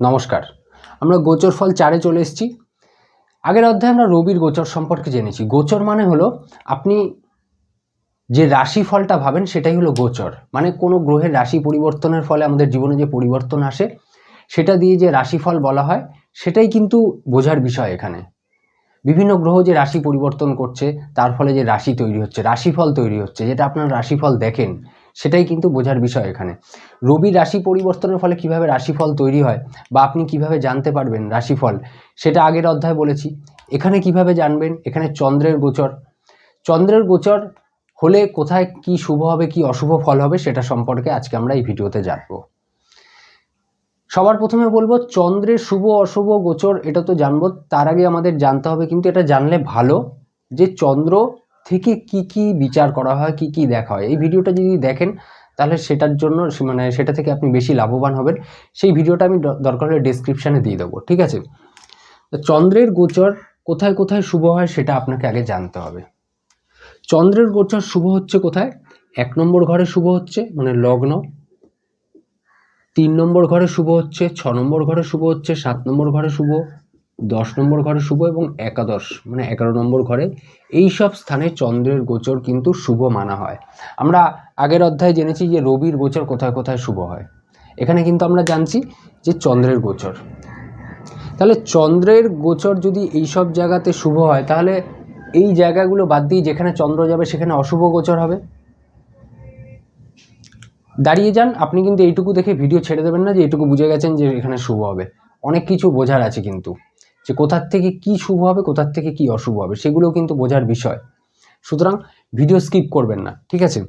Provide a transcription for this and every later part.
নমস্কার। আমরা গোচর ফল চারে চলে এসেছি। আগের অধ্যায়ে আমরা রবির গোচর সম্পর্কে জেনেছি। গোচর মানে হলো আপনি যে রাশি ফলটা ভাবেন সেটাই হলো গোচর। মানে কোনো গ্রহের রাশি পরিবর্তনের ফলে আমাদের জীবনে যে পরিবর্তন আসে, সেটা দিয়ে যে রাশিফল বলা হয়, সেটাই কিন্তু বোঝার বিষয় এখানে। বিভিন্ন গ্রহ যে রাশি পরিবর্তন করছে, তার ফলে যে রাশি তৈরি হচ্ছে, রাশিফল তৈরি হচ্ছে, যেটা আপনার রাশিফল দেখেন সেটাই কিন্তু বোঝার বিষয় এখানে। রবি রাশি পরিবর্তনের ফলে কীভাবে রাশিফল তৈরি হয় বা আপনি কীভাবে জানতে পারবেন রাশিফল, সেটা আগের অধ্যায় বলেছি। এখানে কীভাবে জানবেন? এখানে চন্দ্রের গোচর। চন্দ্রের গোচর হলে কোথায় কি শুভ হবে, কি অশুভ ফল হবে, সেটা সম্পর্কে আজকে আমরা এই ভিডিওতে জানব। সবার প্রথমে বলব, চন্দ্রের শুভ, অশুভ গোচর, এটা তো জানব, তার আগে আমাদের জানতে হবে, কিন্তু এটা জানলে ভালো যে চন্দ্র থেকে কি কি বিচার করা হয়, কি কি দেখা হয়? এই ভিডিওটা যদি দেখেন, তাহলে সেটার জন্য মানে সেটা থেকে আপনি বেশি লাভবান হবেন। সেই ভিডিওটা আমি দরকার হলে ডিসক্রিপশানে দিয়ে দেবো, ঠিক আছে? চন্দ্রের গোচর কোথায় কোথায় শুভ হয় সেটা আপনাকে আগে জানতে হবে। চন্দ্রের গোচর শুভ হচ্ছে কোথায়? এক নম্বর ঘরে শুভ হচ্ছে মানে লগ্ন। তিন নম্বর ঘরে শুভ হচ্ছে, ছ নম্বর ঘরে শুভ হচ্ছে, সাত নম্বর ঘরে শুভ। দশ নম্বর ঘরে শুভ এবং একাদশ মানে এগারো নম্বর ঘরে, এই সব স্থানে চন্দ্রের গোচর কিন্তু শুভ মানা হয়। আমরা আগের অধ্যায়ে জেনেছি যে রবির গোচর কোথায় কোথায় শুভ হয়। এখানে কিন্তু আমরা জানছি যে চন্দ্রের গোচর। তাহলে চন্দ্রের গোচর যদি এই সব জায়গাতে শুভ হয়, তাহলে এই জায়গাগুলো বাদ দিয়ে যেখানে চন্দ্র যাবে, সেখানে অশুভ গোচর হবে। দাঁড়িয়ে যান, আপনি কিন্তু এইটুকু দেখে ভিডিও ছেড়ে দেবেন না যে এইটুকু বুঝে গেছেন যে এখানে শুভ হবে। অনেক কিছু বোঝার আছে কিন্তু। যে কোথার থেকে কি শুভ হবে, কোথার থেকে কি অশুভ হবে, সেগুলোও কিন্তু বোঝার বিষয়। সুতরাং ভিডিও স্কিপ করবেন না, ঠিক আছে?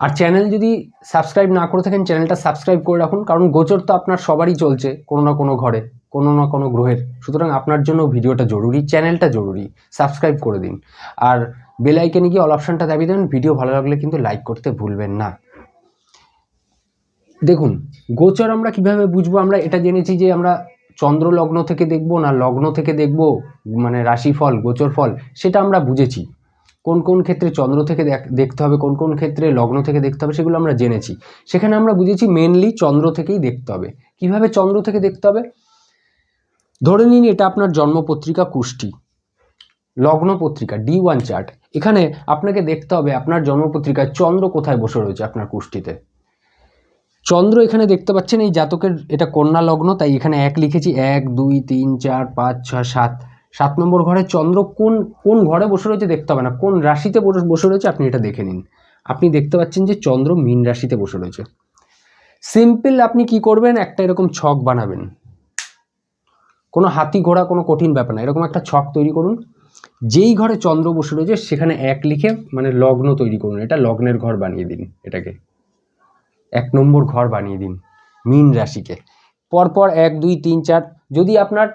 আর চ্যানেল যদি সাবস্ক্রাইব না করে থাকেন চ্যানেলটা সাবস্ক্রাইব করে রাখুন, কারণ গোচর তো আপনার সবারই চলছে, কোনো না কোনো ঘরে, কোনো না কোনো গ্রহের। সুতরাং আপনার জন্য ভিডিওটা জরুরি চ্যানেলটা জরুরি সাবস্ক্রাইব করে দিন। আর বেল আইকনে গিয়ে অল অপশানটা দাবিয়ে দেবেন ভিডিও ভালো লাগলে কিন্তু লাইক করতে ভুলবেন না। দেখুন, গোচর আমরা কীভাবে বুঝব? আমরা এটা জেনেছি যে আমরা চন্দ্র লগ্ন থেকে দেখব না লগ্ন থেকে দেখব মানে রাশিফল গোচর ফল সেটা আমরা বুঝেছি। কোন কোন ক্ষেত্রে চন্দ্র থেকে দেখ- দেখতে হবে, কোন কোন ক্ষেত্রে লগ্ন থেকে দেখতে হবে সেগুলো আমরা জেনেছি। সেখানে আমরা বুঝেছি মেনলি চন্দ্র থেকেই দেখতে হবে। কীভাবে চন্দ্র থেকে দেখতে হবে? ধরে নিন এটা আপনার জন্মপত্রিকা কুষ্টি। লগ্ন পত্রিকা ডি ওয়ান চার্ট এখানে আপনাকে দেখতে হবে আপনার জন্মপত্রিকায় চন্দ্র কোথায় বসে রয়েছে আপনার কুষ্টিতে। চন্দ্র এখানে দেখতে পাচ্ছেন, এই জাতকের এটা কন্যা লগ্ন, তাই এখানে এক লিখেছি, এক, দুই, তিন, চার, পাঁচ, ছয়, সাত। সাত নম্বর ঘরে চন্দ্র কোন কোন ঘরে বসে রয়েছে দেখতে হবে না, কোন রাশিতে বসে- রয়েছে আপনি এটা দেখে নিন। আপনি দেখতে পাচ্ছেন যে চন্দ্র মীন রাশিতে বসে রয়েছে। সিম্পল আপনি কি করবেন, একটা এরকম ছক বানাবেন। কোনো হাতি ঘোড়া, কোনো কঠিন ব্যাপার না, এরকম একটা ছক তৈরি করুন। যেই ঘরে চন্দ্র বসে রয়েছে, সেখানে এক লিখে মানে লগ্ন তৈরি করুন, এটা লগ্নের ঘর বানিয়ে দিন এটাকে। এক নম্বর ঘর বানিয়ে দিন, মীন রাশিকে। পরপর এক, দুই, তিন, চার, যদি আপনার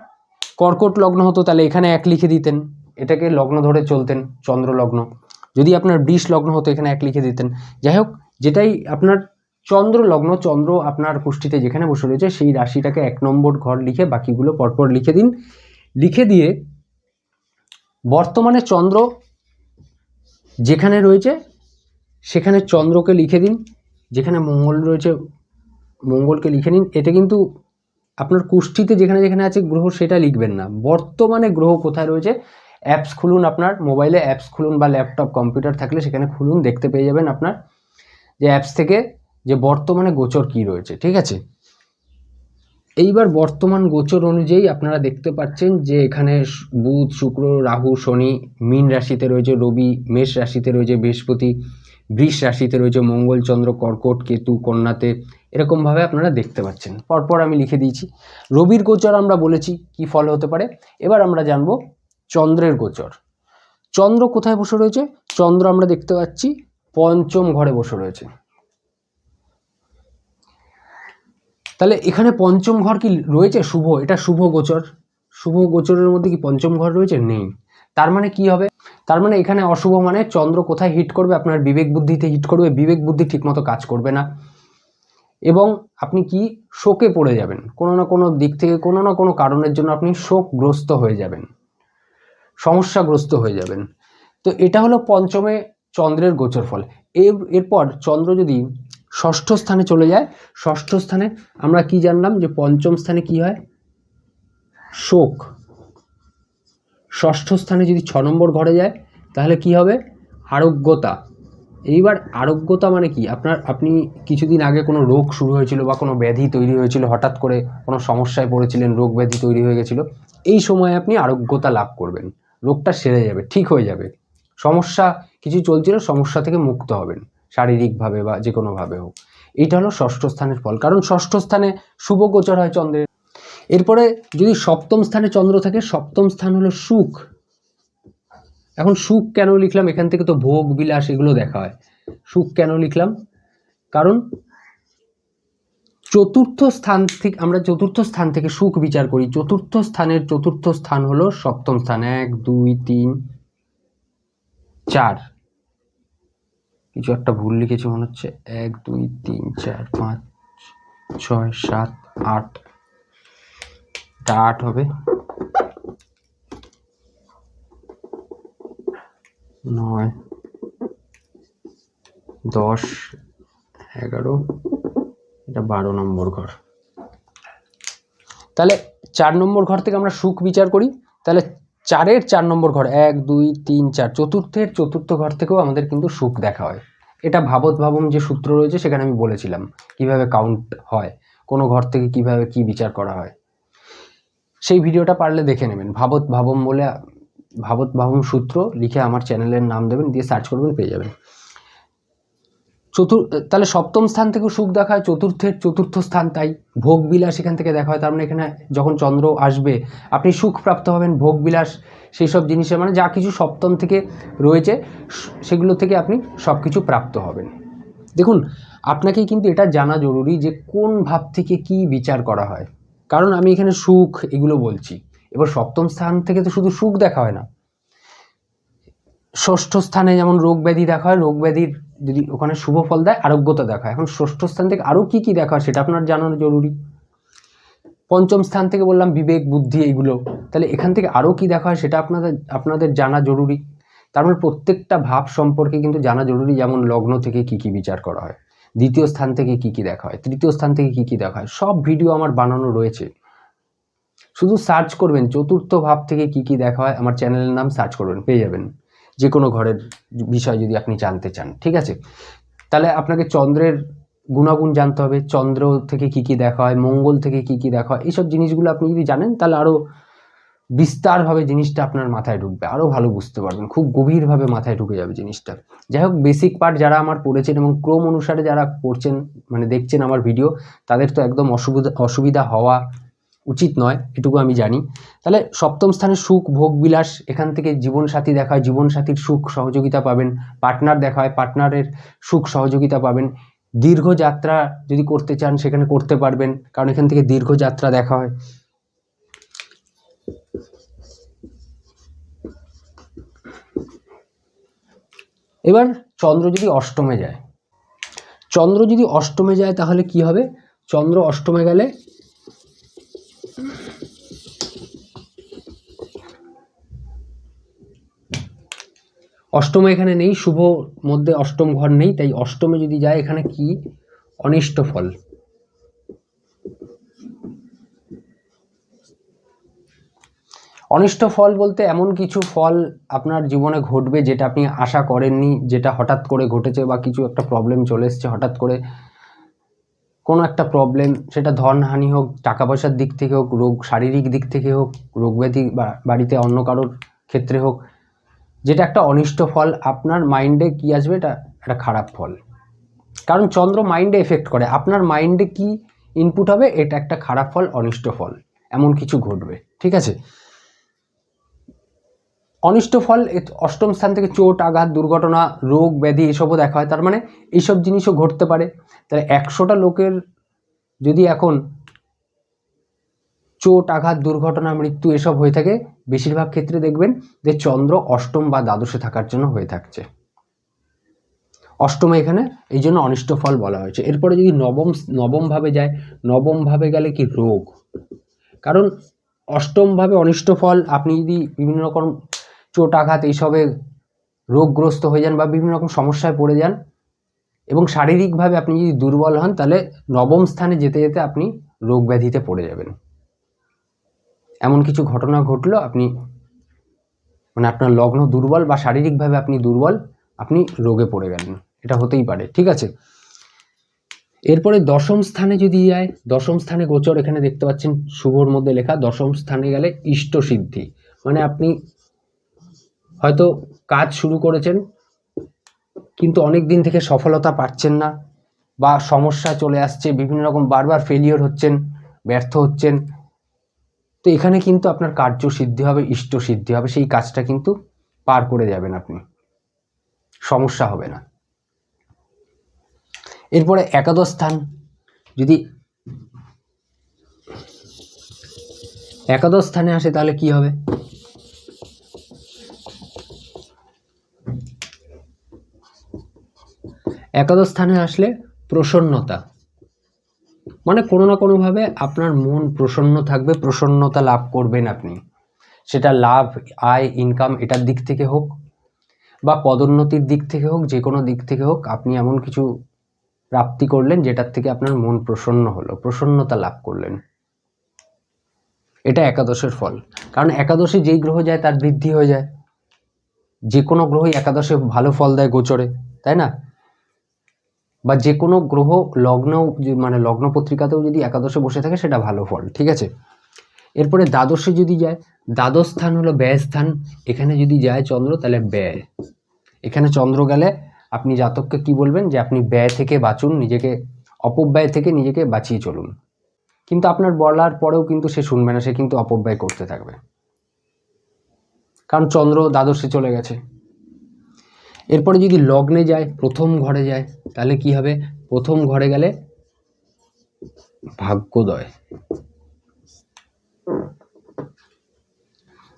কর্কট লগ্ন হতো তাহলে এখানে এক লিখে দিতেন, এটাকে লগ্ন ধরে চলতেন, চন্দ্র লগ্ন। যদি আপনার বৃষ লগ্ন হতো, এখানে এক লিখে দিতেন। যাই হোক, যেটাই আপনার চন্দ্র লগ্ন, চন্দ্র আপনার কুষ্টিতে যেখানে বসে রয়েছে, সেই রাশিটাকে এক নম্বর ঘর লিখে বাকিগুলো পরপর লিখে দিন। লিখে দিয়ে বর্তমানে চন্দ্র যেখানে রয়েছে, সেখানে চন্দ্রকে লিখে দিন। যেখানে মঙ্গল রয়েছে, মঙ্গলকে লিখে নিন। এটা কিন্তু আপনার কুষ্ঠিতে যেখানে যেখানে আছে গ্রহ সেটা লিখবেন না। বর্তমানে গ্রহ কোথায় রয়েছে? অ্যাপস খুলুন আপনার মোবাইলে, অ্যাপস খুলুন বা ল্যাপটপ, কম্পিউটার থাকলে সেখানে খুলুন, দেখতে পেয়ে যাবেন আপনার যে অ্যাপস থেকে যে বর্তমানে গোচর কি রয়েছে, ঠিক আছে? এইবার বর্তমান গোচর অনুযায়ী আপনারা দেখতে পাচ্ছেন যে এখানে বুধ, শুক্র, রাহু, শনি, মীন রাশিতে রয়েছে, রবি, মেষ রাশিতে রয়েছে, বৃহস্পতি বৃষ রাশিতে রয়েছে মঙ্গল, চন্দ্র, কর্কট, কেতু, কন্যাতে। এরকমভাবে আপনারা দেখতে পাচ্ছেন। পরপর আমি লিখে দিয়েছি। রবির গোচর আমরা বলেছি, কি ফল হতে পারে? এবার আমরা জানব চন্দ্রের গোচর। চন্দ্র কোথায় বসে রয়েছে? চন্দ্র আমরা দেখতে পাচ্ছি পঞ্চম ঘরে বসে রয়েছে। তাহলে এখানে পঞ্চম ঘর কি রয়েছে? শুভ। এটা শুভ গোচর। শুভ গোচরের মধ্যে কি পঞ্চম ঘর রয়েছে? নেই। তার মানে কি হবে? তার মানে এখানে অশুভ মানে চন্দ্র কোথায় হিট করবে? আপনার বিবেক বুদ্ধিতে হিট করবে। বিবেক বুদ্ধি ঠিকমতো কাজ করবে না। এবং আপনি কি শোকে পড়ে যাবেন। কোনো না কোনো দিক থেকে, কোনো না কোনো কারণের জন্য আপনি শোকগ্রস্ত হয়ে যাবেন। সমস্যাগ্রস্ত হয়ে যাবেন। তো এটা হলো পঞ্চমে চন্দ্রের গোচর ফল। এর এরপর চন্দ্র যদি ষষ্ঠ স্থানে চলে যায়, ষষ্ঠ স্থানে আমরা কি জানলাম যে পঞ্চম স্থানে কি হয়? শোক। ষষ্ঠ স্থানে যদি ছ নম্বর ঘরে যায়, তাহলে কি হবে? আরোগ্যতা। এইবার আরোগ্যতা মানে কি? আপনার, আপনি কিছুদিন আগে কোনো রোগ শুরু হয়েছিল বা কোনো ব্যাধি তৈরি হয়েছিল, হঠাৎ করে কোনো সমস্যায় পড়েছিলেন, রোগ ব্যাধি তৈরি হয়ে গেছিল, এই সময় আপনি আরোগ্যতা লাভ করবেন। রোগটা সেরে যাবে, ঠিক হয়ে যাবে। সমস্যা, কিছু চলছিল, সমস্যা থেকে মুক্ত হবেন, শারীরিকভাবে বা যে কোনোভাবে হোক। এইটা হলো ষষ্ঠ স্থানের ফল। কারণ ষষ্ঠ স্থানে শুভ গোচর হয় চন্দ্রের। এরপরে যদি সপ্তম স্থানে চন্দ্র থাকে, সপ্তম স্থান হলো সুখ। এখন সুখ কেন লিখলাম? এখান থেকে তো ভোগ, বিলাস এগুলো দেখা হয়। সুখ কেন লিখলাম? কারণ চতুর্থ স্থান থেকে, আমরা চতুর্থ স্থান থেকে সুখ বিচার করি। চতুর্থ স্থানের চতুর্থ স্থান হলো সপ্তম স্থান। এক, দুই, তিন, চার। কিছু একটা ভুল লিখেছি মনে হচ্ছে। এক, দুই, তিন, চার, পাঁচ, ছয়, সাত, আট এটা হবে। নয়, দশ, এগারো, এটা বারো নম্বর ঘর। তাহলে চার নম্বর ঘর থেকে আমরা সুখ বিচার করি। তাহলে চারের চার নম্বর ঘর, এক, দুই, তিন, চার, চতুর্থের চতুর্থ ঘর থেকেও আমাদের কিন্তু সুখ দেখা হয়। এটা ভাবত ভাবম যে সূত্র রয়েছে, সেখানে আমি বলেছিলাম কীভাবে কাউন্ট হয়, কোনো ঘর থেকে কীভাবে কি বিচার করা হয়। সেই ভিডিওটা পারলে দেখে নেবেন। ভাবত ভাবম বলে, ভাবত ভাবম সূত্র লিখে আমার চ্যানেলের নাম দেবেন, দিয়ে সার্চ করবেন, পেয়ে যাবেন। চতুর, তাহলে সপ্তম স্থান থেকেও সুখ দেখা হয় চতুর্থের, চতুর্থ স্থান তাই। ভোগ বিলাস এখান থেকে দেখা হয়, তার মানে এখানে যখন চন্দ্র আসবে, আপনি সুখ প্রাপ্ত হবেন ভোগ বিলাস সেই সব জিনিসের মানে যা কিছু সপ্তম থেকে রয়েছে, সেগুলো থেকে আপনি সব কিছু প্রাপ্ত হবেন। দেখুন আপনাকে কিন্তু এটা জানা জরুরি যে কোন ভাব থেকে কি বিচার করা হয়। কারণ আমি এখানে সুখ এগুলো বলছি। এবার সপ্তম স্থান থেকে তো শুধু সুখ দেখা হয় না। ষষ্ঠ স্থানে যেমন রোগ ব্যাধি দেখা হয়, রোগ ব্যাধির যদি ওখানে শুভ ফল দেয়, আরোগ্যতা দেখা হয়। এখন ষষ্ঠ স্থান থেকে আরও কি কি দেখা হয় সেটা আপনার জানানো জরুরি। পঞ্চম স্থান থেকে বললাম বিবেক, বুদ্ধি এইগুলো। তাহলে এখান থেকে আরও কি দেখা হয় সেটা আপনাদের আপনাদের জানা জরুরি। তার মানে প্রত্যেকটা ভাব সম্পর্কে কিন্তু জানা জরুরি, যেমন লগ্ন থেকে কি কি বিচার করা হয়। দ্বিতীয় স্থান থেকে কি কি দেখা হয়? তৃতীয় স্থান থেকে কি কি দেখা হয়? সব ভিডিও আমার বানানো রয়েছে। শুধু সার্চ করবেন, চতুর্থ ভাব থেকে কি কি দেখা হয়, আমার চ্যানেলের নাম সার্চ করবেন, পেয়ে যাবেন। যে কোনো ঘরের বিষয় যদি আপনি জানতে চান, ঠিক আছে? তাহলে আপনাকে চন্দ্রের গুণাগুণ জানতে হবে, চন্দ্র থেকে কি কি দেখা হয়, মঙ্গল থেকে কি কি দেখা হয়, এইসব জিনিসগুলো আপনি যদি জানেন, তাহলে আরও বিস্তারভাবে জিনিসটা আপনার মাথায় ঢুকবে আরও ভালো বুঝতে পারবেন, খুব গভীরভাবে মাথায় ঢুকে যাবে জিনিসটা। যাই হোক বেসিক পার্ট যারা আমার পড়েছেন এবং ক্রম অনুসারে যারা পড়ছেন মানে দেখছেন আমার ভিডিও তাদের তো একদম অসুবিধা অসুবিধা হওয়া উচিত নয়, এটুকু আমি জানি। তাহলে সপ্তম স্থানে সুখ, ভোগ, বিলাস, এখান থেকে জীবনসাথী দেখা হয় জীবনসাথীর সুখ, সহযোগিতা পাবেন। পার্টনার দেখা হয় পার্টনারের সুখ, সহযোগিতা পাবেন। দীর্ঘ যাত্রা যদি করতে চান, সেখানে করতে পারবেন, কারণ এখান থেকে দীর্ঘ যাত্রা দেখা হয়। এবার চন্দ্র যদি অষ্টমে যায়। চন্দ্র যদি অষ্টমে যায় তাহলে কি হবে? চন্দ্র অষ্টমে গেলে অষ্টমে এখানে নেই, শুভ মধ্যে অষ্টম ঘর নেই, তাই অষ্টমে যদি যায় এখানে কি? অনিষ্ট ফল। অনিষ্ট ফল বলতে এমন কিছু ফল আপনার জীবনে ঘটবে যেটা আপনি আশা করেননি, যেটা হঠাৎ করে ঘটেছে বা কিছু একটা প্রবলেম চলে এসছে হঠাৎ করে। কোনো একটা প্রবলেম সেটা ধনহানি হোক টাকা পয়সার দিক থেকে হোক, রোগ, শারীরিক দিক থেকে হোক, রোগ ব্যাধি বা বাড়িতে অন্য কারোর ক্ষেত্রে হোক, যেটা একটা অনিষ্ট ফল, আপনার মাইন্ডে কি আসবে? এটা একটা খারাপ ফল। কারণ চন্দ্র মাইন্ডে এফেক্ট করে। আপনার মাইন্ডে কি ইনপুট হবে? এটা একটা খারাপ ফল, অনিষ্ট ফল। এমন কিছু ঘটবে। ঠিক আছে? অনিষ্ট ফল অষ্টম স্থান থেকে চোট, আঘাত, দুর্ঘটনা, রোগ, ব্যাধি এসবও দেখা হয়। তার মানে এইসব জিনিসও ঘটতে পারে। তাহলে একশোটা লোকের যদি এখন চোট, আঘাত, দুর্ঘটনা, মৃত্যু এসব হয়ে থাকে, বেশিরভাগ ক্ষেত্রে দেখবেন যে চন্দ্র অষ্টম বা দ্বাদশে থাকার জন্য হয়ে থাকছে। অষ্টমে এখানে এই জন্য অনিষ্ট ফল বলা হয়েছে। এরপরে যদি নবম নবম ভাবে যায় নবম ভাবে গেলে কি রোগ? কারণ অষ্টম ভাবে অনিষ্ট ফল, আপনি যদি বিভিন্ন রকম চোট আঘাত এইসবে রোগগ্রস্ত হয়ে যান বা বিভিন্ন রকম সমস্যায় পড়ে যান এবং শারীরিকভাবে আপনি যদি দুর্বল হন, তাহলে নবম স্থানে যেতে যেতে আপনি রোগ ব্যাধিতে পড়ে যাবেন। এমন কিছু ঘটনা ঘটলো, আপনি মানে আপনার লগ্ন দুর্বল বা শারীরিকভাবে আপনি দুর্বল, আপনি রোগে পড়ে গেলেন। এটা হতেই পারে, ঠিক আছে? এরপরে দশম স্থানে যদি যায়, দশম স্থানে গোচর এখানে দেখতে পাচ্ছেন শুভর মধ্যে লেখা, দশম স্থানে গেলে ইষ্ট সিদ্ধি মানে আপনি হয়তো কাজ শুরু করেছেন, কিন্তু অনেক দিন থেকে সফলতা পাচ্ছেন না বা সমস্যা চলে আসছে, বিভিন্ন রকম বারবার ফেলিওর হচ্ছেন, ব্যর্থ হচ্ছেন। তো এখানে কিন্তু আপনার কার্য সিদ্ধি হবে, ইষ্ট সিদ্ধি হবে, সেই কাজটা কিন্তু পার করে যাবেন আপনি। সমস্যা হবে না। এরপরে একাদশ স্থান, যদি একাদশ স্থানে আসে তাহলে কি হবে? একাদশ স্থানে আসলে প্রসন্নতা। মানে কোনো না কোনোভাবে আপনার মন প্রসন্ন থাকবে, প্রসন্নতা লাভ করবেন আপনি। সেটা লাভ, আয় ইনকাম এটার দিক থেকে হোক বা পদোন্নতির দিক থেকে হোক যে কোনো দিক থেকে হোক, আপনি এমন কিছু প্রাপ্তি করলেন যেটার থেকে আপনার মন প্রসন্ন হলো, প্রসন্নতা লাভ করলেন। এটা একাদশের ফল। কারণ একাদশে যেই গ্রহ যায়, তার বৃদ্ধি হয়ে যায়। যে কোনো গ্রহই একাদশে ভালো ফল দেয় গোচরে, তাই না? বা যে কোনো গ্রহ লগ্ন মানে লগ্ন পত্রিকাতেও যদি একাদশে বসে থাকে, সেটা ভালো ফল, ঠিক আছে? এরপরে দ্বাদশে যদি যায়, দ্বাদশ স্থান হলো ব্যয় স্থান, এখানে যদি যায় চন্দ্র, তাহলে ব্যয়। এখানে চন্দ্র গেলে আপনি জাতককে কি বলবেন? যে আপনি ব্যয় থেকে বাঁচুন, নিজেকে, অপব্যয় থেকে নিজেকে বাঁচিয়ে চলুন। কিন্তু আপনার বলার পরেও কিন্তু সে শুনবে না, সে কিন্তু অপব্যয় করতে থাকবে। কারণ চন্দ্র দ্বাদশে চলে গেছে। এরপরে যদি লগ্নে যায়, প্রথম ঘরে যায়, তাহলে কি হবে? প্রথম ঘরে গেলে ভাগ্যোদয়।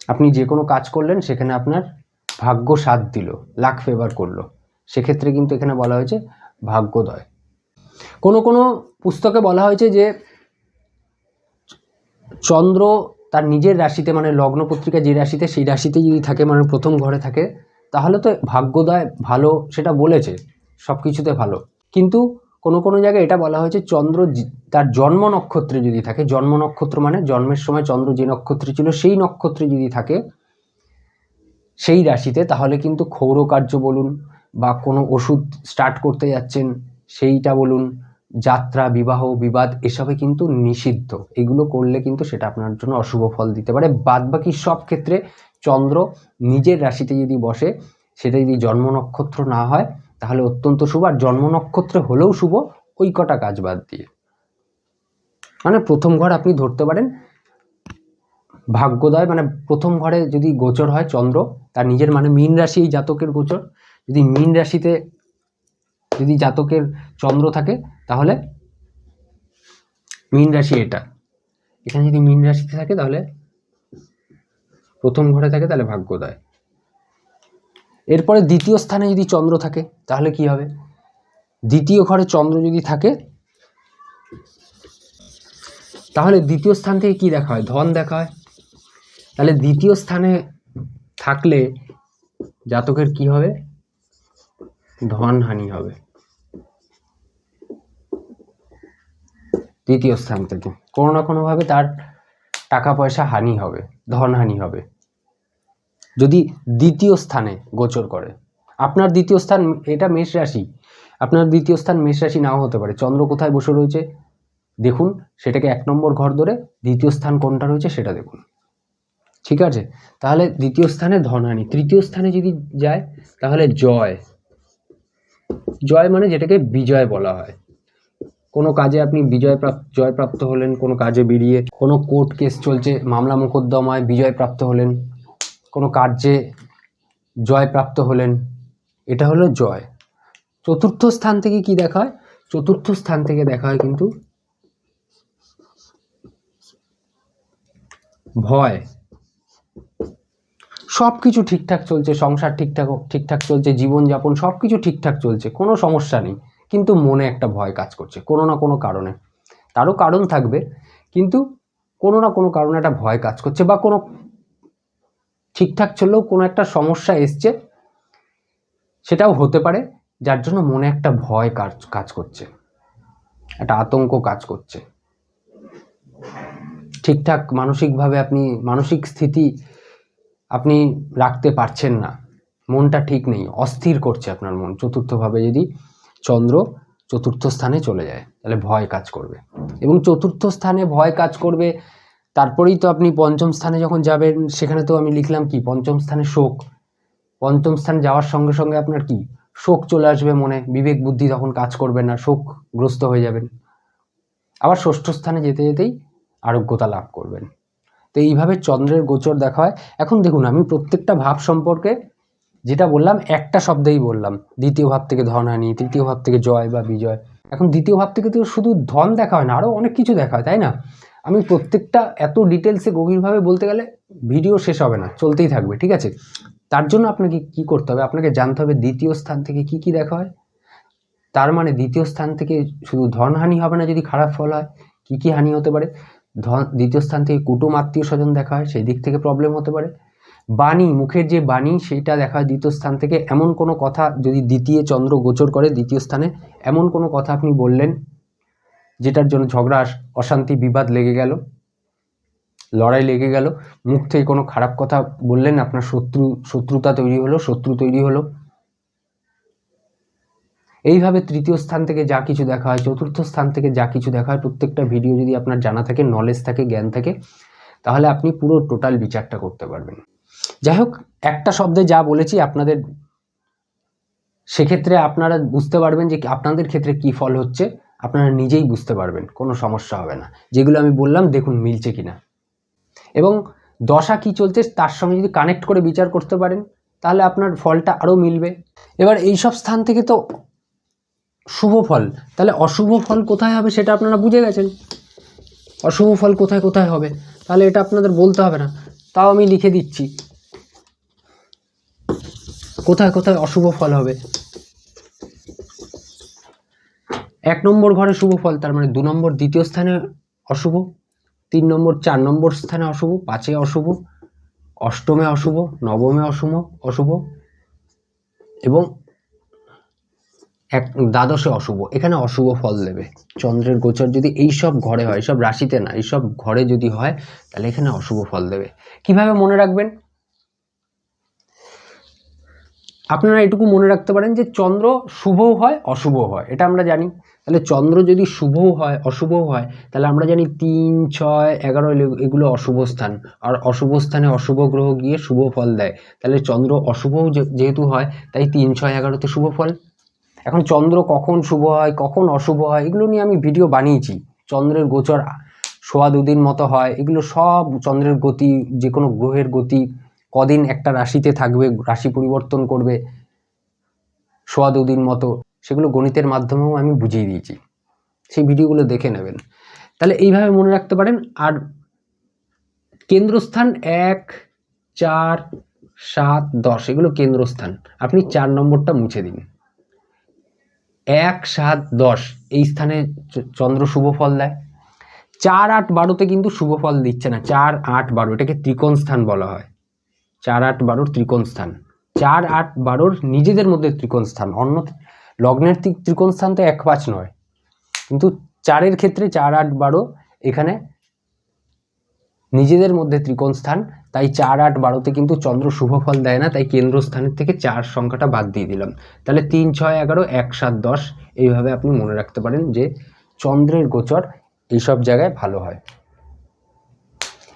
আপনি যে কোনো কাজ করলেন, সেখানে আপনার ভাগ্য সাথ দিল, লাখ ফেভার করল। সেক্ষেত্রে কিন্তু এখানে বলা হয়েছে ভাগ্যোদয়। কোনো কোনো পুস্তকে বলা হয়েছে যে, চন্দ্র তার নিজের রাশিতে মানে লগ্ন পত্রিকা যে রাশিতে, সেই রাশিতে যদি থাকে মানে প্রথম ঘরে থাকে তাহলে তো ভাগ্যোদয় ভালো সেটা বলেছে, সব কিছুতে ভালো। কিন্তু কোনো কোনো জায়গায় এটা বলা হয়েছে চন্দ্র তার জন্ম নক্ষত্রে যদি থাকে, জন্ম নক্ষত্র মানে জন্মের সময় চন্দ্র যে নক্ষত্রে ছিল সেই নক্ষত্রে যদি থাকে, সেই রাশিতে, তাহলে কিন্তু ক্ষৌর কার্য বলুন বা কোনো ওষুধ স্টার্ট করতে যাচ্ছেন, সেইটা বলুন, যাত্রা, বিবাহ, বিবাদ, এসবে কিন্তু নিষিদ্ধ। এগুলো করলে কিন্তু সেটা আপনার জন্য অশুভ ফল দিতে পারে। বাদ বাকি সব ক্ষেত্রে চন্দ্র নিজের রাশিতে যদি বসে, সেটা যদি জন্ম নক্ষত্র না হয়, তাহলে অত্যন্ত শুভ। আর জন্ম নক্ষত্রে হলেও শুভ ওই কটা কাজ বাদ দিয়ে। মানে প্রথম ঘর আপনি ধরতে পারেন, ভাগ্যোদয় মানে প্রথম ঘরে যদি গোচর হয় চন্দ্র, তার নিজের মানে মীন রাশি এই জাতকের গোচর। যদি মীন রাশিতে যদি জাতকের চন্দ্র থাকে, তাহলে মীন রাশি এটা। এখানে যদি মীন রাশিতে থাকে, তাহলে প্রথম ঘরে থাকে তাহলে ভাগ্য দেয়। এরপরে দ্বিতীয় স্থানে যদি চন্দ্র থাকে, তাহলে কি হবে? দ্বিতীয় ঘরে চন্দ্র যদি থাকে, তাহলে দ্বিতীয় স্থান থেকে কি দেখা হয়? ধন দেখা হয়। তাহলে দ্বিতীয় স্থানে থাকলে জাতকের কি হবে? ধন হানি হবে। দ্বিতীয় স্থান থেকে। কোনো না কোনোভাবে তার টাকা পয়সা হানি হবে। ধন হানি হবে। যদি দ্বিতীয় স্থানে গোচর করে, আপনার দ্বিতীয় স্থান এটা মেষ রাশি, আপনার দ্বিতীয় স্থান মেষ রাশি নাও হতে পারে। চন্দ্র কোথায় বসে রয়েছে? দেখুন, সেটাকে এক নম্বর ঘর ধরে দ্বিতীয় স্থান কোনটা রয়েছে সেটা দেখুন। ঠিক আছে? তাহলে দ্বিতীয় স্থানে ধনহানি। তৃতীয় স্থানে যদি যায়, তাহলে জয়। জয় মানে যেটাকে বিজয় বলা হয়। কোনো কাজে আপনি বিজয় প্রাপ্ত জয়প্রাপ্ত হলেন, কোনো কাজে বেরিয়ে কোনো কোর্ট কেস চলছে, মামলা মোকদ্দমায় বিজয়প্রাপ্ত হলেন, কোনো কার্যে জয়প্রাপ্ত হলেন, এটা হলো জয়। চতুর্থ স্থান থেকে কি দেখা হয়? চতুর্থ স্থান থেকে দেখা হয় কিন্তু ভয়। সব কিছু ঠিকঠাক চলছে, সংসার ঠিকঠাক ঠিকঠাক চলছে, জীবনযাপন সব কিছু ঠিকঠাক চলছে, কোনো সমস্যা নেই। কিন্তু মনে একটা ভয় কাজ করছে, কোনো না কোনো কারণে। তারও কারণ থাকবে, কিন্তু কোনো না কোনো কারণে একটা ভয় কাজ করছে বা কোনো ঠিকঠাক চললেও কোনো একটা সমস্যা এসছে, সেটাও হতে পারে, যার জন্য মনে একটা ভয় কাজ কাজ করছে। একটা আতঙ্ক কাজ করছে। ঠিকঠাক মানসিকভাবে আপনি, মানসিক স্থিতি আপনি রাখতে পারছেন না। মনটা ঠিক নেই, অস্থির করছে আপনার মন। চতুর্থভাবে যদি চন্দ্র চতুর্থ স্থানে চলে যায়, তাহলে ভয় কাজ করবে। এবং চতুর্থ স্থানে ভয় কাজ করবে, তারপরেই তো আপনি পঞ্চম স্থানে যখন যাবেন, সেখানে তো আমি লিখলাম কি? পঞ্চম স্থানে শোক। পঞ্চম স্থানে যাওয়ার সঙ্গে সঙ্গে আপনার কি? শোক চলে আসবে মনে, বিবেক বুদ্ধি তখন কাজ করবে না, শোকগ্রস্ত হয়ে যাবেন। আবার ষষ্ঠ স্থানে যেতে যেতেই আরোগ্যতা লাভ করবেন। তো এইভাবে চন্দ্রের গোচর দেখা হয়। এখন দেখুন, আমি প্রত্যেকটা ভাব সম্পর্কে যেটা বললাম, একটা শব্দেই বললাম। দ্বিতীয় ভাব থেকে ধন আনি, তৃতীয় ভাব থেকে জয় বা বিজয়। এখন দ্বিতীয় ভাব থেকে তো শুধু ধন দেখা হয় না আরও অনেক কিছু দেখা হয়, তাই না? আমি প্রত্যেকটা এত ডিটেলসে গভীরভাবে বলতে গেলে ভিডিও শেষ হবে না, চলতেই থাকবে, ঠিক আছে? তার জন্য আপনাকে কি করতে হবে? আপনাকে জানতে হবে দ্বিতীয় স্থান থেকে কি কি দেখা হয়। তার মানে দ্বিতীয় স্থান থেকে শুধু ধনহানি হবে না যদি খারাপ ফল হয়, কি কি হানি হতে পারে? ধন, দ্বিতীয় স্থান থেকে কুটুম আত্মীয় স্বজন দেখা হয়, সেই দিক থেকে প্রবলেম হতে পারে। বাণী, মুখের যে বাণী, সেইটা দেখা দ্বিতীয় স্থান থেকে। এমন কোনো কথা যদি দ্বিতীয় চন্দ্র গোচর করে দ্বিতীয় স্থানে, এমন কোনো কথা আপনি বললেন যেটার জন্য ঝগড়া, অশান্তি, বিবাদ লেগে গেল? লড়াই লেগে গেল? মুখ থেকে কোনো খারাপ কথা বললেন? আপনার শত্রু, শত্রুতা তৈরি হলো, শত্রু তৈরি হলো? এইভাবে তৃতীয় স্থান থেকে যা কিছু দেখা হয়, চতুর্থ স্থান থেকে যা কিছু দেখা হয়, প্রত্যেকটা ভিডিও যদি আপনার জানা থাকে নলেজ থাকে, জ্ঞান থাকে, তাহলে আপনি পুরো টোটাল বিচারটা করতে পারবেন। যাই হোক, একটা শব্দে যা বলেছি আপনাদের, সেক্ষেত্রে আপনারা বুঝতে পারবেন যে আপনাদের ক্ষেত্রে কি ফল হচ্ছে, আপনারা নিজেই বুঝতে পারবেন, কোনো সমস্যা হবে না। যেগুলো আমি বললাম, দেখুন মিলছে কি না এবং দশা কি চলছে, তার সঙ্গে যদি কানেক্ট করে বিচার করতে পারেন, তাহলে আপনার ফলটা আরও মিলবে। এবার এই সব স্থান থেকে তো শুভ ফল, তাহলে অশুভ ফল কোথায় হবে সেটা আপনারা বুঝে গেছেন। অশুভ ফল কোথায় কোথায় হবে? তাহলে এটা আপনাদের বলতে হবে না। তাও আমি লিখে দিচ্ছি। কোথায় কোথায় অশুভ ফল হবে? এক নম্বর ঘরে শুভ ফল, তার মানে দু নম্বর দ্বিতীয় স্থানে অশুভ, তিন নম্বর, চার নম্বর স্থানে অশুভ, পাঁচে অশুভ, অষ্টমে অশুভ, নবমে অশুভ অশুভ, এবং এক দ্বাদশে অশুভ। এখানে অশুভ ফল দেবে। চন্দ্রের গোচর যদি এই সব ঘরে হয় এইসব রাশিতে না এইসব ঘরে যদি হয়, তাহলে এখানে অশুভ ফল দেবে। কীভাবে মনে রাখবেন? আপনারা এটুকু মনে রাখতে পারেন যে চন্দ্র শুভও হয়, অশুভও হয়। এটা আমরা জানি। তাহলে চন্দ্র যদি শুভও হয়, অশুভও হয়, তাহলে আমরা জানি তিন, ছয়, এগারো এগুলো অশুভ স্থান। আর অশুভ স্থানে অশুভ গ্রহ গিয়ে শুভ ফল দেয়। তাহলে চন্দ্র অশুভও যেহেতু হয়, তাই তিন, ছয়, এগারোতে শুভ ফল। এখন চন্দ্র কখন শুভ হয়, কখন অশুভ হয়, এগুলো নিয়ে আমি ভিডিও বানিয়েছি। চন্দ্রের গোচর সোয়া দুদিন মতো হয়, এগুলো সব চন্দ্রের গতি যে কোনো গ্রহের গতি কদিন একটা রাশিতে থাকবে, রাশি পরিবর্তন করবে, সোয়া দুদিন মতো, সেগুলো গণিতের মাধ্যমেও আমি বুঝিয়ে দিয়েছি। সেই ভিডিওগুলো দেখে নেবেন। তাহলে এইভাবে মনে রাখতে পারেন, আর কেন্দ্রস্থান এক, চার, সাত, দশ, এগুলো কেন্দ্রস্থান। আপনি চার নম্বরটা মুছে দিন। এক, সাত, দশ, এই স্থানে চন্দ্র শুভ ফল দেয়। চার, আট, বারোতে কিন্তু শুভ ফল দিচ্ছে না। চার, আট, বারো, এটাকে ত্রিকোণ স্থান বলা হয়। চার আট বারোর ত্রিকোণ স্থান। চার আট বারোর নিজেদের মধ্যে ত্রিকোণ স্থান। অন্য লগ্নের ত্রি- ত্রিকোণ স্থান তো এক পাঁচ নয়। কিন্তু চারের ক্ষেত্রে চার আট বারো এখানে নিজেদের মধ্যে ত্রিকোণ স্থান। তাই চার আট বারোতে কিন্তু চন্দ্র শুভ ফল দেয় না। তাই কেন্দ্রস্থানের থেকে চার সংখ্যাটা বাদ দিয়ে দিলাম। তাহলে তিন, ছয়, এগারো, এক, সাত, দশ এইভাবে আপনি মনে রাখতে পারেন যে চন্দ্রের গোচর এইসব জায়গায় ভালো হয়।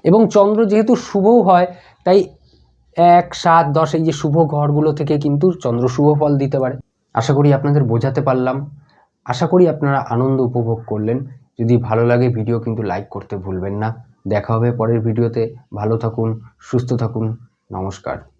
এবং চন্দ্র যেহেতু শুভও হয়, তাই এক, সাত, দশ, এই যে শুভ ঘরগুলো থেকে কিন্তু চন্দ্র শুভ ফল দিতে পারে। আশা করি আপনাদের বোঝাতে পারলাম। আশা করি আপনারা আনন্দ উপভোগ করলেন। যদি ভালো লাগে ভিডিও কিন্তু লাইক করতে ভুলবেন না। দেখা হবে পরের ভিডিওতে। ভালো থাকুন, সুস্থ থাকুন। নমস্কার।